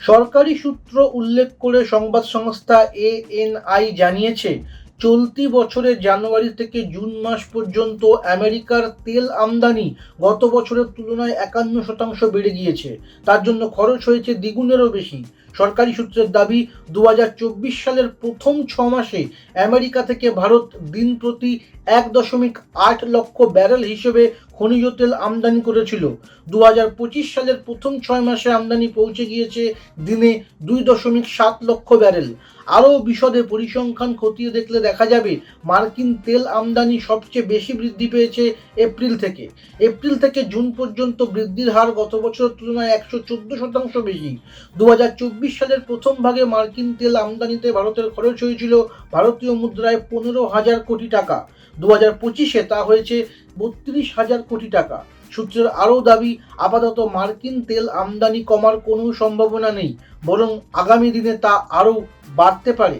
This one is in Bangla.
সরকারি সূত্র উল্লেখ করে সংবাদ সংস্থা এএনআই জানিয়েছে, চলতি বছরের জানুয়ারি থেকে জুন মাস পর্যন্ত আমেরিকার তেল আমদানি গত বছরের তুলনায় একান্ন শতাংশ বেড়ে গিয়েছে। তার জন্য খরচ হয়েছে দ্বিগুণেরও বেশি। সরকারি সূত্রের দাবি দু হাজার চব্বিশ সালের প্রথম ছ মাসে আমেরিকা থেকে ভারত দিন প্রতি এক দশমিক আট লক্ষ ব্যারেল হিসেবে খনিজ তেল আমদানি করেছিল। দু হাজার পঁচিশ সালের প্রথম ছয় মাসে আমদানি পৌঁছে গিয়েছে দিনে দুই দশমিক সাত লক্ষ ব্যারেল। আরও বিশদে পরিসংখ্যান খতিয়ে দেখলে দেখা যাবে, মার্কিন তেল আমদানি সবচেয়ে বেশি বৃদ্ধি পেয়েছে এপ্রিল থেকে। এপ্রিল থেকে জুন পর্যন্ত বৃদ্ধির হার গত বছরের তুলনায় একশো চোদ্দ শতাংশ বেশি। দু হাজার চব্বিশ সালের প্রথম ভাগে মার্কিন তেল আমদানিতে ভারতের খরচ হয়েছিল ভারতীয় মুদ্রায় পনেরো হাজার কোটি টাকা। দু হাজার পঁচিশে তা হয়েছে বত্রিশ হাজার কোটি টাকা। সূত্রের আরও দাবি, আপাতত মার্কিন তেল আমদানি কমার কোনো সম্ভাবনা নেই, বরং আগামী দিনে তা আরও বাড়তে পারে।